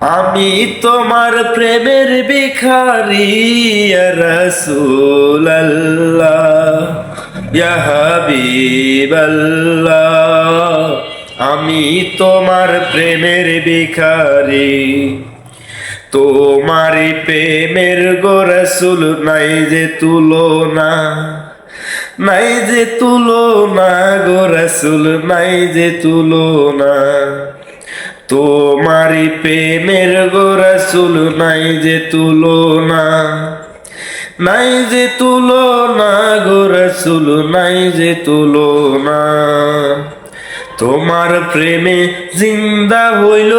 আমি তোমার প্রেমের ভিখারি রসুল্লাহ আমি তোমার প্রেমের ভিখারি, তোমার প্রেমের গোরসুল নাই যে তুলনা, নাই যে তুলনা গোরসুল নাই যে তুলনা। তোমারি প্রেমের গোরসুল নাই যে তুলনা, নাই যে তুলনা গোরসুল নাই যে তুলনা। তোমার প্রেমে জিন্দা হইল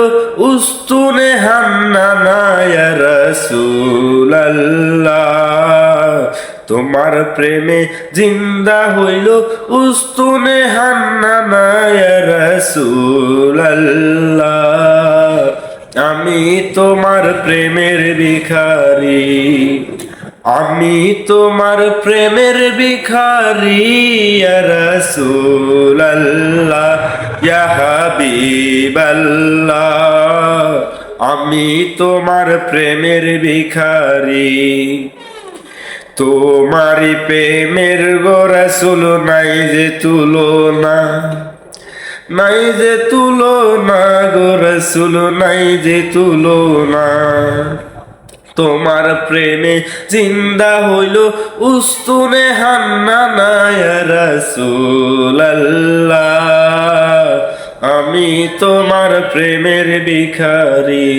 উস্তুনে হান্না নায়া রসুল তোমার প্রেমে জিন্দা হইল উস্তুনে হান্না রসুল আমি তোমার প্রেমের ভিখারি, আমি তোমার প্রেমের ভিখারি রসুল্লাহ হাবিবাল্লাহ। আমি তোমার প্রেমের ভিখারি। তোমার প্রেমের গোরসুল নাই যে তুলনা, নাই যে তুলো না তুলনা গোরসুল নাই যে তুলনা। তোমার প্রেমে জিন্দা হইল উস্তুনে হান্না আমি তোমার প্রেমের ভিখারি।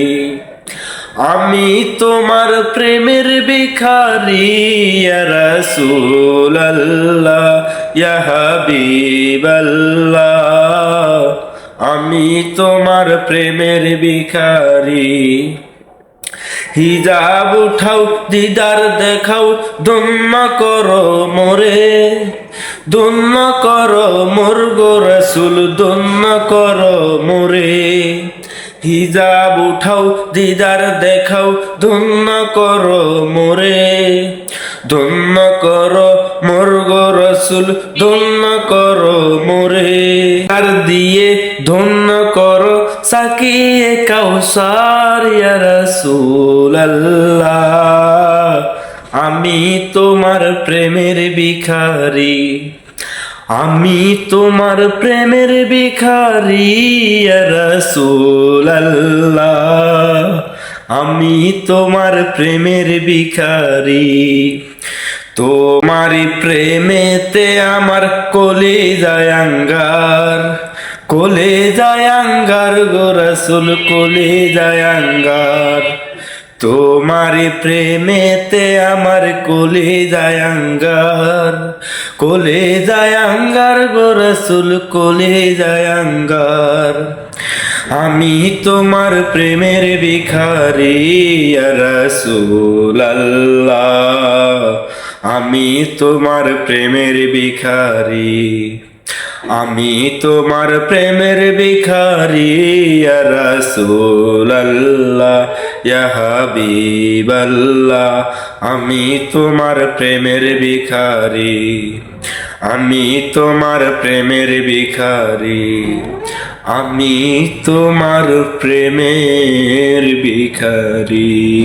আমি তোমার প্রেমের ভিখারি রসুল্লাহ হাবিবাল্লাহ। আমি তোমার প্রেমের ভিখারি। হিজাব উঠাও, দিদার দেখাও ধন্য করো মোরে। ধন্য করো মোর গো রসুল ধন্য করো মোরে। হিজাব উঠাও, দিদার দেখাও, ধন্য করো মোরে। ধন্য করো মোর গো রসুল, ধন্য করো মোরে। আর দিয়ে ধন্য করো, সাকিয়ে কাউসার রসুল্লাহ আমি তোমার প্রেমের ভিখারি। আমি তোমার প্রেমের ভিখারি রসুল্লাহ আমি তোমার প্রেমের ভিখারি। তোমারি প্রেমেতে আমার কলে যায় আঙ্গার, কোলে যায় আঙ্গার গো রসুল, কোলে যায় আঙ্গার। তোমারি প্রেমেতে আমার কোলে যায় আঙ্গার কোলে যায় আঙ্গার গো রসুল কোলে যায় আমি তোমার প্রেমের ভিখারি রসুল আমি তোমার প্রেমের ভিখারি, আমি তোমার প্রেমের ভিখারি রসুল্লাহ হাবিবাল্লাহ আমি তোমার প্রেমের ভিখারি আমি তোমার প্রেমের ভিখারি আমি তোমার প্রেমের ভিখারি।